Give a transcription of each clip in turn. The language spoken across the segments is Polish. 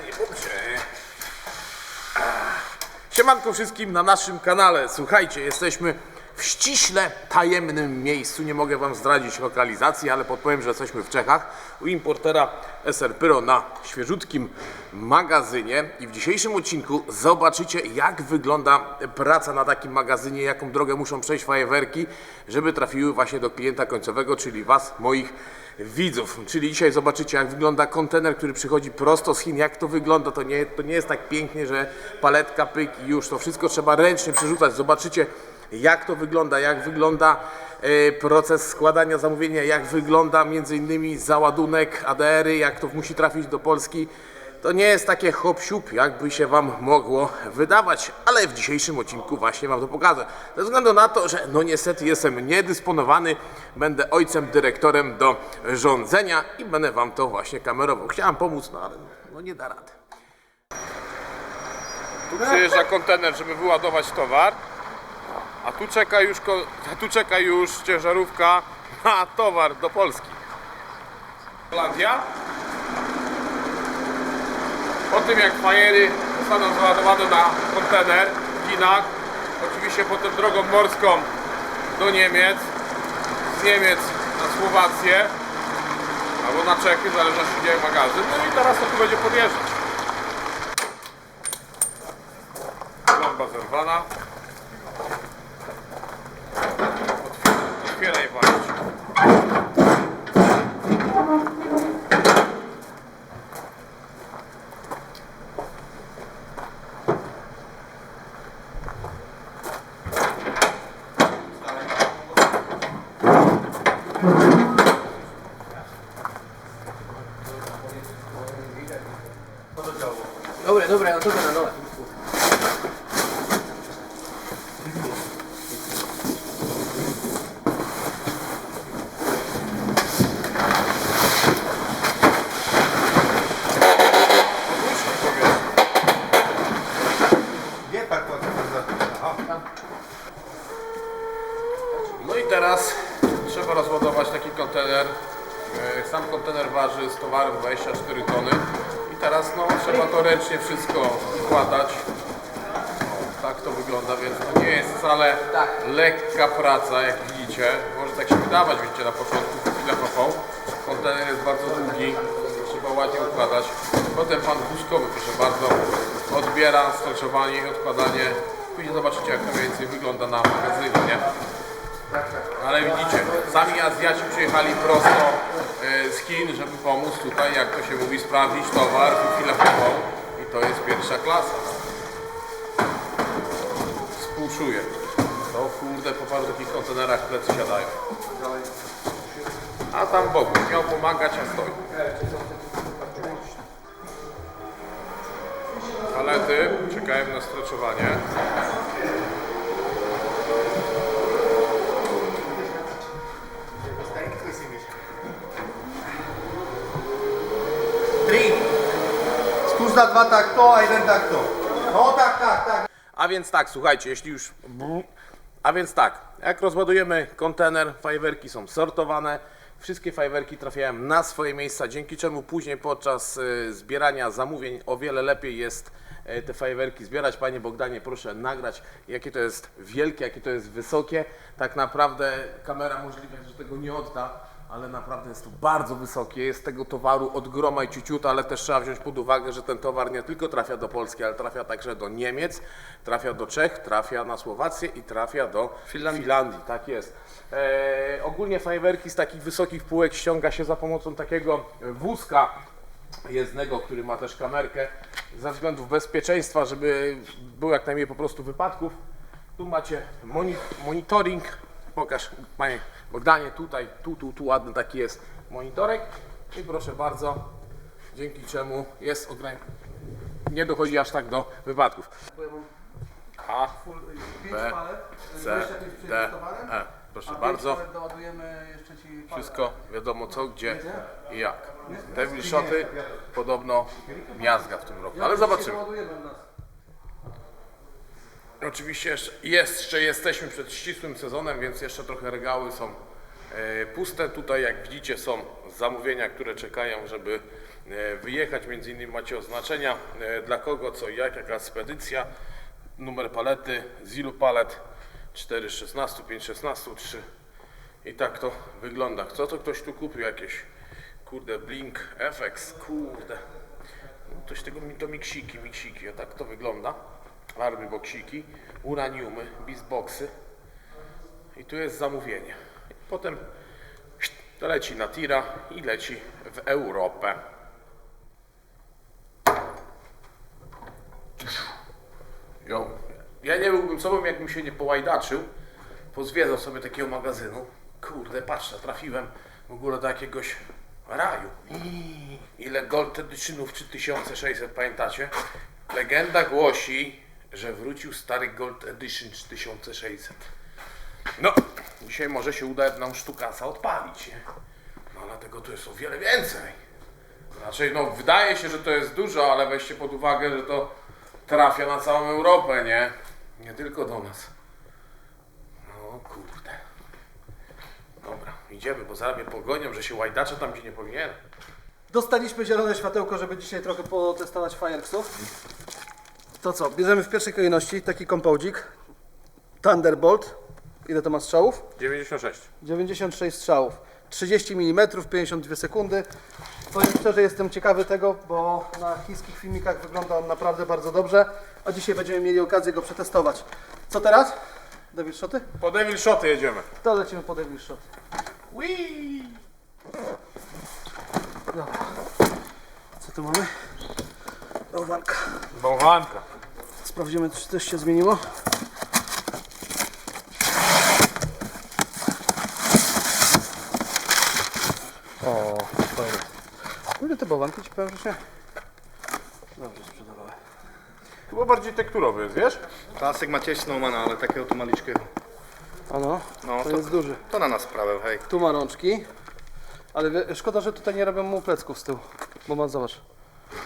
Boże. Siemanko wszystkim na naszym kanale. Słuchajcie, jesteśmy w ściśle tajemnym miejscu. Nie mogę Wam zdradzić lokalizacji, ale podpowiem, że jesteśmy w Czechach u importera SR Pyro na świeżutkim magazynie. I w dzisiejszym odcinku zobaczycie, jak wygląda praca na takim magazynie, jaką drogę muszą przejść fajerwerki, żeby trafiły właśnie do klienta końcowego, czyli Was, moich widzów. Czyli dzisiaj zobaczycie, jak wygląda kontener, który przychodzi prosto z Chin. Jak to wygląda, to nie, to nie jest tak pięknie, że paletka, pyk i już. To wszystko trzeba ręcznie przerzucać. Zobaczycie, jak to wygląda, jak wygląda e, proces składania zamówienia, jak wygląda między innymi załadunek ADR-y, jak to musi trafić do Polski. To nie jest takie hop siup, jakby się Wam mogło wydawać, ale w dzisiejszym odcinku właśnie Wam to pokażę. Ze względu na to, że no niestety jestem niedysponowany, będę ojcem, dyrektorem do rządzenia i będę Wam to właśnie kamerował. Chciałem pomóc, no ale no nie da rady. Tu przyjeżdża kontener, żeby wyładować towar, a tu czeka już, a tu czeka już ciężarówka na towar do Polski. Holandia. Po tym jak fajery zostaną załadowane na kontener w Chinach, oczywiście potem drogą morską do Niemiec, z Niemiec na Słowację albo na Czechy, w zależności gdzie magazyn. No i teraz to tu będzie podjeżdżać. Plomba zerwana. Otwieraj właśnie. Dobre, dobre, no to na dole. No i teraz trzeba rozładować taki kontener. E, Sam kontener waży z towarem 24 tony. I teraz no, trzeba to ręcznie wszystko wkładać. O, tak to wygląda, więc to nie jest wcale lekka praca, jak widzicie. Może tak się wydawać, widzicie, na początku chwilę popą. Kontener jest bardzo długi, trzeba ładnie układać. Potem pan wózkowy, proszę bardzo, odbiera streczowanie i odkładanie. Później zobaczycie, jak to mniej więcej wygląda na magazynie, nie? Ale widzicie, sami Azjaci przyjechali prosto e, z Chin, żeby pomóc tutaj, jak to się mówi, sprawdzić towar chwilę popą. I to jest pierwsza klasa. Współczuję. To kurde, po paru takich kontenerach plecy siadają. A tam Bogu, miał pomagać, a stoi. Palety czekają na streczowanie. Na dwa tak to, a jeden tak to. No tak, tak, tak. A więc tak, słuchajcie, jeśli już. A więc tak, jak rozładujemy kontener, fajerwerki są sortowane. Wszystkie fajerwerki trafiają na swoje miejsca, dzięki czemu później podczas y, zbierania zamówień o wiele lepiej jest y, te fajerwerki zbierać. Panie Bogdanie, proszę nagrać, jakie to jest wielkie, jakie to jest wysokie. Tak naprawdę kamera możliwe, że tego nie odda, ale naprawdę jest to bardzo wysokie. Jest tego towaru od groma i ciuciuta, ale też trzeba wziąć pod uwagę, że ten towar nie tylko trafia do Polski, ale trafia także do Niemiec, trafia do Czech, trafia na Słowację i trafia do Finlandii. tak jest. E, ogólnie fajerwerki z takich wysokich półek ściąga się za pomocą takiego wózka jezdnego, który ma też kamerkę, ze względów bezpieczeństwa, żeby było jak najmniej po prostu wypadków. Tu macie moni monitoring, pokaż panie Bogdanie, tutaj, tu, tu, tu ładny taki jest monitorek i proszę bardzo, dzięki czemu jest ograniczony, nie dochodzi aż tak do wypadków. A, B, C, D, E. Proszę bardzo. Wszystko wiadomo co, gdzie i jak. Devil shoty podobno miazga w tym roku, ale zobaczymy. Oczywiście jeszcze, jesteśmy przed ścisłym sezonem, więc jeszcze trochę regały są e, puste. Tutaj jak widzicie są zamówienia, które czekają, żeby e, wyjechać. Między innymi macie oznaczenia e, dla kogo, co i jak, jaka spedycja, numer palety, z ilu palet, 4 z 16, 5 z 16, 3 i tak to wygląda. Co to ktoś tu kupił jakieś, kurde, Blink, FX, kurde. No, Ktoś tego, mi- to miksiki, miksiki, o tak to wygląda. Army boksiki, uraniumy, bizboxy. I tu jest zamówienie. Potem leci na tira i leci w Europę. Jo. Ja nie byłbym sobą, jakbym się nie połajdaczył. Pozwiedzał sobie takiego magazynu. Kurde, patrzę, trafiłem w ogóle do jakiegoś raju. Ile Gold Editionów 3600, pamiętacie? Legenda głosi, że wrócił stary Gold Edition 3600. No, dzisiaj może się uda jedną sztukasa odpalić, nie? No, dlatego tu jest o wiele więcej. Raczej, no, wydaje się, że to jest dużo, ale weźcie pod uwagę, że to trafia na całą Europę, nie? Nie tylko do nas. No, kurde. Dobra, idziemy, bo zaraz mnie pogonią, że się łajdacze tam, gdzie nie powinien. Dostaliśmy zielone światełko, żeby dzisiaj trochę potestować Fireksów. To co, bierzemy w pierwszej kolejności taki kompoudzik. Thunderbolt. Ile to ma strzałów? 96. 96 strzałów. 30 mm, 52 sekundy. Powiem szczerze, jestem ciekawy tego, bo na chińskich filmikach wygląda on naprawdę bardzo dobrze. A dzisiaj będziemy mieli okazję go przetestować. Co teraz? Devil Shoty? Po Devil Shoty jedziemy. To lecimy po Devil Shot. Whee! Dobra. Co tu mamy? Bałwanka. Bałwanka. Sprawdzimy, czy coś się zmieniło. O, fajnie. Ile te bałwanki ci powiem, że się dobrze sprzedawały. Chyba bardziej tekturowy jest, wiesz? Klasyk ma cieś Snowmana, ale takiego to maliczkiego. Ano, No, to to- jest duży. To na nas sprawę, hej. Tu ma rączki. Ale wie, szkoda, że tutaj nie robią mu plecków z tyłu. Bo ma, zobacz.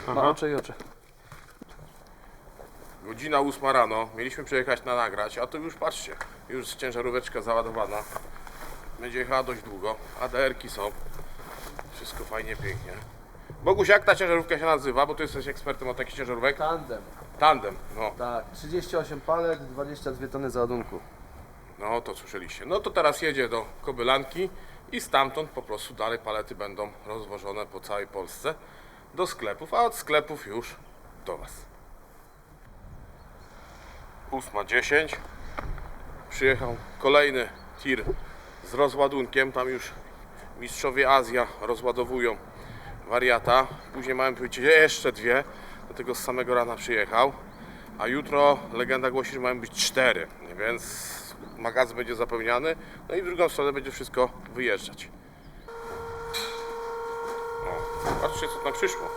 Ma oczy i oczy. Godzina 8 rano, mieliśmy przyjechać na nagrać, a tu już patrzcie, już ciężaróweczka załadowana. Będzie jechała dość długo, ADR-ki są. Wszystko fajnie, pięknie. Boguś, jak ta ciężarówka się nazywa? Bo ty jesteś ekspertem od takich ciężarówek. Tandem. Tandem, no. Tak, 38 palet, 22 tony załadunku. No to słyszeliście. No to teraz jedzie do Kobylanki i stamtąd po prostu dalej palety będą rozwożone po całej Polsce do sklepów, a od sklepów już do Was. 8.10 Przyjechał kolejny tir z rozładunkiem. Tam już mistrzowie Azja rozładowują wariata. Później mamy być jeszcze dwie, dlatego z samego rana przyjechał. A jutro legenda głosi, że mają być cztery, więc magazyn będzie zapełniany. No i w drugą stronę będzie wszystko wyjeżdżać. O, patrzcie co tam przyszło.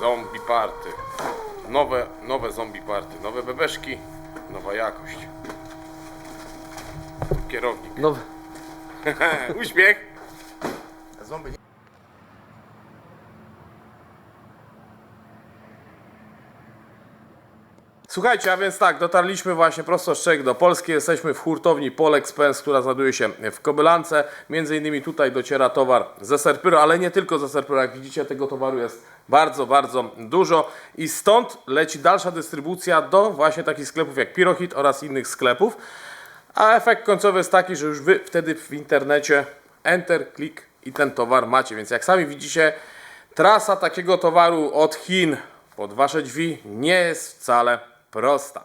Zombie party. Nowe, nowe zombie party. Nowe bebeszki, nowa jakość. Kierownik. Nowy. Uśmiech. Zombie nie... Słuchajcie, a więc tak, dotarliśmy właśnie prosto z Czech do Polski. Jesteśmy w hurtowni Polex Pens, która znajduje się w Kobylance. Między innymi tutaj dociera towar ze Serpyro, ale nie tylko ze Serpyro. Jak widzicie, tego towaru jest bardzo, bardzo dużo. I stąd leci dalsza dystrybucja do właśnie takich sklepów jak Pirohit oraz innych sklepów. A efekt końcowy jest taki, że już Wy wtedy w internecie enter, klik i ten towar macie. Więc jak sami widzicie, trasa takiego towaru od Chin pod Wasze drzwi nie jest wcale prosta.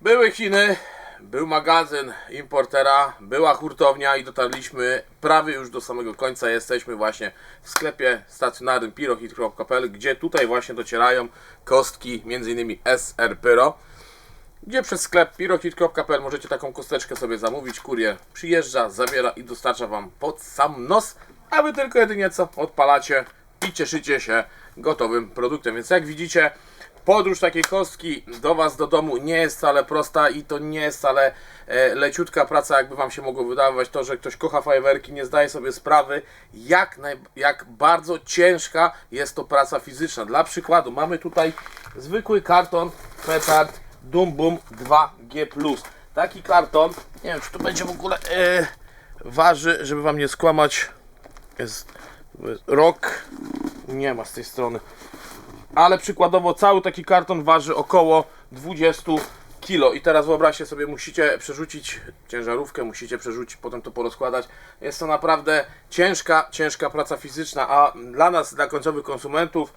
Były Chiny, był magazyn importera, była hurtownia i dotarliśmy prawie już do samego końca. Jesteśmy właśnie w sklepie stacjonarnym pirohit.pl, gdzie tutaj właśnie docierają kostki m.in. SR Pyro gdzie przez sklep pirohit.pl możecie taką kosteczkę sobie zamówić. Kurier przyjeżdża, zabiera i dostarcza Wam pod sam nos, a Wy tylko jedynie co odpalacie i cieszycie się gotowym produktem. Więc jak widzicie, podróż takiej kostki do Was do domu nie jest wcale prosta i to nie jest wcale e, leciutka praca, jakby Wam się mogło wydawać. To, że ktoś kocha fajerwerki, nie zdaje sobie sprawy, jak, naj, jak bardzo ciężka jest to praca fizyczna. Dla przykładu, mamy tutaj zwykły karton petard Dum Boom 2G+. Taki karton, nie wiem czy to będzie w ogóle e, waży, żeby Wam nie skłamać, jest Rok nie ma z tej strony. Ale przykładowo cały taki karton waży około 20 kg. I teraz wyobraźcie sobie, musicie przerzucić ciężarówkę, musicie przerzucić, potem to porozkładać. Jest to naprawdę ciężka, ciężka praca fizyczna, a dla nas, dla końcowych konsumentów,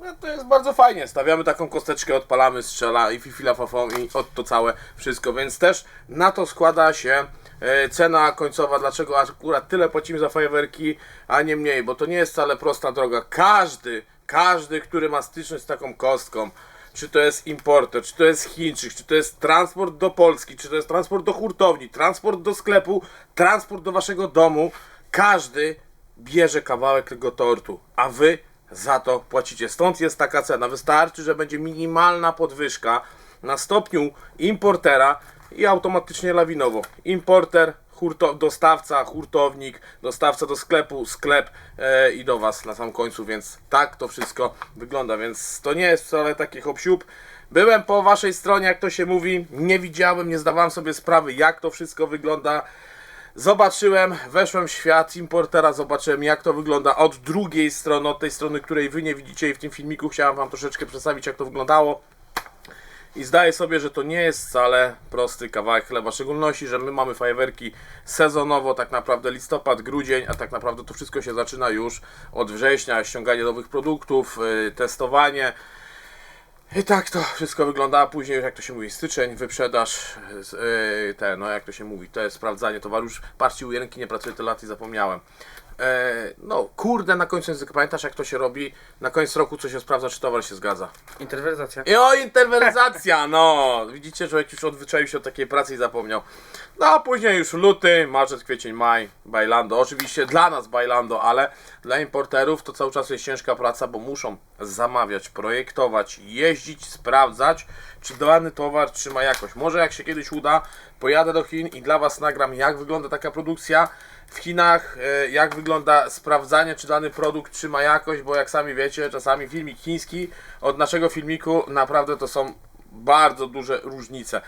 no to jest bardzo fajnie. Stawiamy taką kosteczkę, odpalamy, strzela i fifila fafą i od to całe wszystko. Więc też na to składa się e, cena końcowa. Dlaczego akurat tyle płacimy za fajerwerki, a nie mniej? Bo to nie jest wcale prosta droga. Każdy, każdy, który ma styczność z taką kostką, czy to jest importer, czy to jest Chińczyk, czy to jest transport do Polski, czy to jest transport do hurtowni, transport do sklepu, transport do waszego domu, każdy bierze kawałek tego tortu, a wy za to płacicie. Stąd jest taka cena. Wystarczy, że będzie minimalna podwyżka na stopniu importera i automatycznie lawinowo. Importer, hurto, dostawca, hurtownik, dostawca do sklepu, sklep e, i do Was na sam końcu, więc tak to wszystko wygląda. Więc to nie jest wcale taki hop Byłem po Waszej stronie, jak to się mówi, nie widziałem, nie zdawałem sobie sprawy, jak to wszystko wygląda. Zobaczyłem, weszłem w świat importera, zobaczyłem jak to wygląda od drugiej strony, od tej strony, której wy nie widzicie i w tym filmiku chciałem wam troszeczkę przedstawić jak to wyglądało. I zdaję sobie, że to nie jest wcale prosty kawałek chleba, w szczególności, że my mamy fajerwerki sezonowo, tak naprawdę listopad, grudzień, a tak naprawdę to wszystko się zaczyna już od września, ściąganie nowych produktów, yy, testowanie. I tak to wszystko wygląda, a później jak to się mówi, styczeń, wyprzedaż, yy, te, no jak to się mówi, to jest sprawdzanie towaru, już patrzcie u nie pracuję tyle lat i zapomniałem. E, no kurde, na końcu języka, pamiętasz jak to się robi? Na koniec roku co się sprawdza, czy towar się zgadza. Interweryzacja. I o, interweryzacja, no! Widzicie, człowiek już odzwyczaił się od takiej pracy i zapomniał. No a później już luty, marzec, kwiecień, maj, Bailando. Oczywiście dla nas Bailando, ale dla importerów to cały czas jest ciężka praca, bo muszą zamawiać, projektować, jeździć, sprawdzać, czy dany towar trzyma jakość. Może jak się kiedyś uda, pojadę do Chin i dla Was nagram, jak wygląda taka produkcja w Chinach, e, jak wygląda sprawdzanie, czy dany produkt trzyma jakość, bo jak sami wiecie, czasami filmik chiński od naszego filmiku naprawdę to są bardzo duże różnice.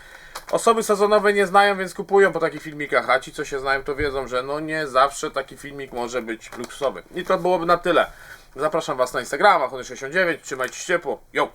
Osoby sezonowe nie znają, więc kupują po takich filmikach, a ci co się znają to wiedzą, że no nie zawsze taki filmik może być luksusowy. I to byłoby na tyle. Zapraszam Was na Instagrama, Chony69, trzymajcie się ciepło, yo!